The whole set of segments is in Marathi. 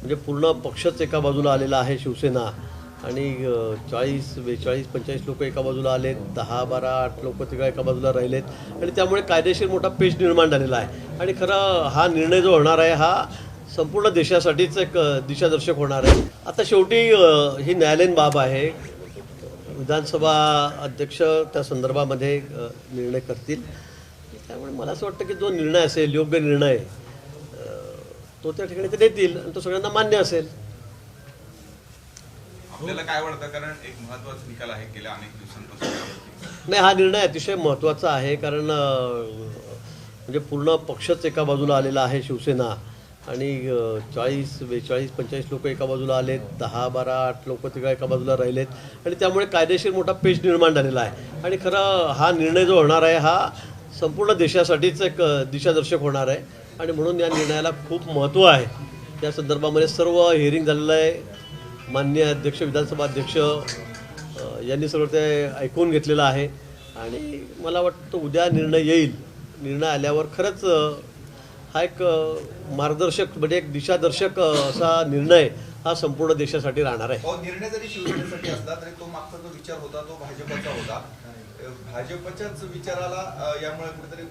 म्हणजे पूर्ण पक्षच एका बाजूला आलेला आहे शिवसेना. आणि चाळीस बेचाळीस पंचेचाळीस लोक एका बाजूला आलेत दहा बारा आठ लोक तिकडे एका बाजूला राहिलेत. आणि त्यामुळे कायदेशीर मोठा पेच निर्माण झालेला आहे. आणि खरं हा निर्णय जो होणार आहे हा संपूर्ण देशासाठीच एक दिशादर्शक होणार आहे. आता शेवटी ही न्यायालयीन बाब आहे. विधानसभा अध्यक्ष त्या संदर्भामध्ये निर्णय करतील. त्यामुळे मला असं वाटतं की जो निर्णय असेल योग्य निर्णय तो त्या ठिकाणी ते देतील आणि तो सगळ्यांना मान्य असेल. आपल्याला काय वाटतं? कारण एक महत्त्वाचा निकाल आहे गेल्या अनेक दिवसांपासून नाही हा निर्णय अतिशय महत्त्वाचा आहे कारण म्हणजे पूर्ण पक्षच एका बाजूला आलेला आहे शिवसेना. आणि चाळीस बेचाळीस पंचेचाळीस लोक एका बाजूला आलेत दहा बारा आठ लोक तिकडे एका बाजूला राहिलेत. आणि त्यामुळे कायदेशीर मोठा पेच निर्माण झालेला आहे. आणि खरं हा निर्णय जो होणार आहे हा संपूर्ण देशासाठीच एक दिशादर्शक होणार आहे. आणि म्हणून या निर्णयाला खूप महत्त्व आहे. त्या संदर्भामध्ये सर्व हिअरिंग झालेलं आहे. मान्य अध्यक्ष विधानसभा अध्यक्ष यांनी सगळं ते ऐकून घेतलेलं आहे. आणि मला वाटतं उद्या निर्णय येईल. निर्णय आल्यावर खरंच हा एक मार्गदर्शक म्हणजे एक दिशादर्शक असा निर्णय हा संपूर्ण देशासाठी राहणार आहे. निर्णय जरी शिवसेनेसाठी असला तरी तो मागचा जो विचार होता तो भाजपचा होता. भाजपच्याच विचाराला यामुळे कुठेतरी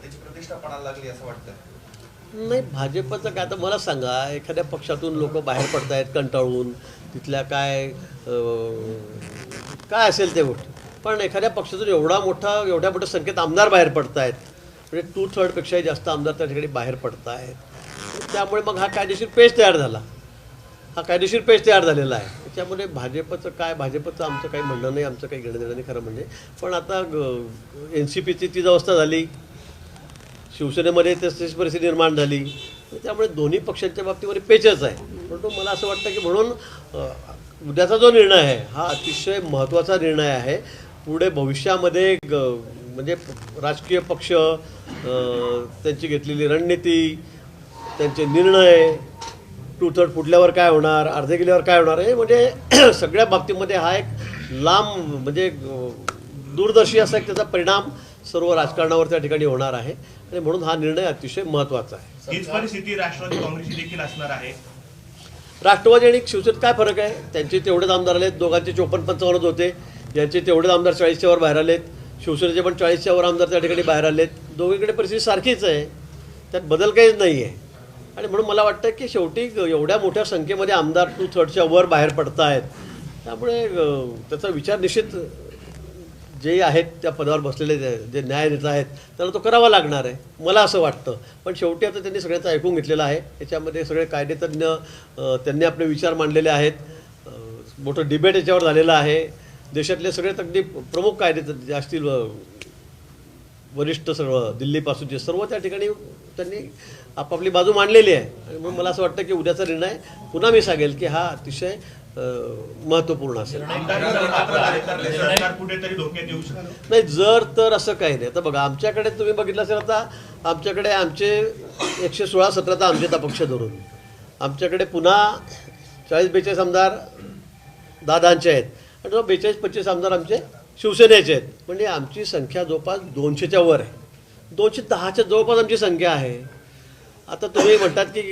त्याची प्रतिष्ठा पणाला लागली असं वाटतं नाही भाजपचं काय आता मला सांगा एखाद्या पक्षातून लोक बाहेर पडतायत कंटाळून तिथल्या काय काय असेल ते गोष्ट. पण एखाद्या पक्षातून एवढा मोठा एवढ्या मोठ्या संख्येत आमदार बाहेर पडत आहेत म्हणजे टू थर्डपेक्षाही जास्त आमदार त्या ठिकाणी बाहेर पडत आहेत त्यामुळे मग हा कायदेशीर पेज तयार झाला. हा कायदेशीर पेज तयार झालेला आहे. त्यामुळे भाजपचं काय भाजपचं आमचं काही म्हणणं नाही आमचं काही घेणं देणं नाही खरं म्हणजे. पण आता एन सी पीची तीच अवस्था झाली. शिवसेनेमध्ये तशीच परिस्थिती निर्माण झाली. त्यामुळे दोन्ही पक्षांच्या बाबतीमध्ये पेचच आहे. परंतु मला असं वाटतं की म्हणून उद्याचा जो निर्णय आहे हा अतिशय महत्त्वाचा निर्णय आहे. पुढे भविष्यामध्ये ग- म्हणजे राजकीय पक्ष त्यांची घेतलेली रणनीती त्यांचे निर्णय टू थर्ड फुटल्यावर काय होणार अर्धे गेल्यावर काय होणार हे म्हणजे सगळ्या बाबतीमध्ये हा एक लांब म्हणजे दूरदर्शी असा एक त्याचा परिणाम सर्व राजकारणावर त्या ठिकाणी होणार आहे. आणि म्हणून हा निर्णय अतिशय महत्त्वाचा आहे. हीच परिस्थिती राष्ट्रवादी काँग्रेसची देखील असणार आहे. राष्ट्रवादी आणि शिवसेनेत काय फरक आहे? त्यांचे तेवढेच आमदार आलेत दोघांचे चोपन्न पंचावन्नच होते. यांचे तेवढेच आमदार चाळीसच्या वर बाहेर आलेत. शिवसेनेचे पण चाळीसच्या वर आमदार त्या ठिकाणी बाहेर आलेत. दोघीकडे परिस्थिती सारखीच आहे. त्यात बदल काहीच नाही आहे आणि म्हणून मला वाटतं की शेवटी एवढ्या मोठ्या संख्येमध्ये आमदार टू थर्डच्या वर बाहेर पडत आहेत त्यामुळे त्याचा विचार निश्चित जे आहेत त्या पदावर बसलेले जे न्याय देत आहेत त्यांना तो करावा लागणार आहे. मला असं वाटतं. पण शेवटी आता त्यांनी सगळ्याचं ऐकून घेतलेलं आहे. याच्यामध्ये सगळे कायदेतज्ञ त्यांनी आपले विचार मांडलेले आहेत. मोठं डिबेट याच्यावर झालेलं आहे. देशातले सगळ्यात अगदी प्रमुख कायदेतज्ञ असतील वरिष्ठ सर्व दिल्लीपासूनचे सर्व त्या ठिकाणी त्यांनी आपापली बाजू मांडलेली आहे. आणि म्हणून मला असं वाटतं की उद्याचा निर्णय पुन्हा मी सांगेल की हा अतिशय महत्त्वपूर्ण महत्त्वपूर्ण असेल. नाही जर तर असं काही नाही. आता बघा आमच्याकडे तुम्ही बघितलं असेल आता आमच्याकडे आमचे एकशे सोळा सतराचा आमचे पक्ष धरून. आमच्याकडे पुन्हा चाळीस बेचाळीस आमदार दादांचे आहेत. आणि बेचाळीस पंचवीस आमदार आमचे शिवसेनेचे आहेत. म्हणजे आमची संख्या जवळपास दोनशेच्या वर आहे. दोनशे दहाच्या जवळपास आमची संख्या आहे. आता तुम्ही म्हणतात की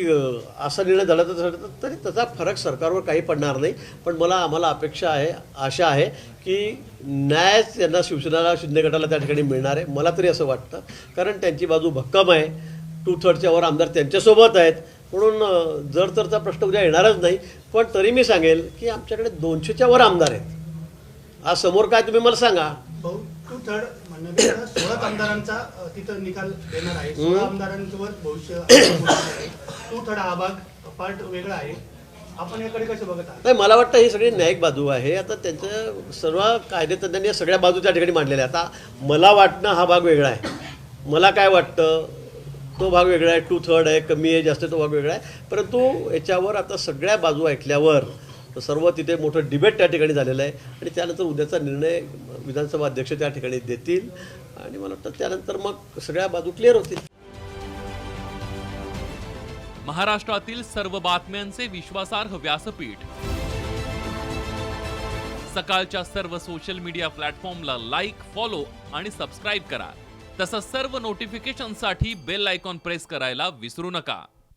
असा निर्णय झाला तर तरी त्याचा फरक सरकारवर काही पडणार नाही. पण मला आम्हाला अपेक्षा आहे आशा आहे की न्याय त्यांना शिवसेनेला शिंदे गटाला त्या ठिकाणी मिळणार आहे. मला तरी असं वाटतं. कारण त्यांची बाजू भक्कम आहे. टू थर्डच्या वर आमदार त्यांच्यासोबत आहेत. म्हणून जर जर तरचा प्रश्न उद्या येणारच नाही. पण तरी मी सांगेल की आमच्याकडे दोनशेच्या वर आमदार आहेत. आज समोर काय तुम्ही मला सांगा? सोळा आमदारांचा तिथं निकाल देणार आहे. सोळा आमदारांवर भविष्य टू थर्ड हा भाग पार्ट वेगळा आहे. आपण याकडे कसं बघत आहात? नाही मला वाटतं ही सगळी न्यायिक बाजू आहे. आता त्यांच्या सर्व कायदेतज्ञांनी या सगळ्या बाजू त्या ठिकाणी मांडलेल्या आता मला वाटणं हा भाग वेगळा आहे. मला काय वाटतं तो भाग वेगळा आहे. टू थर्ड आहे कमी आहे जास्त तो भाग वेगळा आहे. परंतु याच्यावर आता सगळ्या बाजू ऐकल्यावर सर्व तिथे मोठं डिबेट त्या ठिकाणी झालेलं आहे. आणि त्यानंतर उद्याचा निर्णय विधानसभा अध्यक्ष त्या ठिकाणी देतील. आणि मला वाटतं त्यानंतर मग सगळ्या बाजू क्लिअर होतील. महाराष्ट्रातील सर्व बातम्यांचे विश्वासार्ह व्यासपीठ. सकाळच्या सर्व सोशल मीडिया प्लॅटफॉर्मला लाईक फॉलो आणि सबस्क्राईब करा. तसंच सर्व नोटिफिकेशनसाठी बेल आयकॉन प्रेस करायला विसरू नका.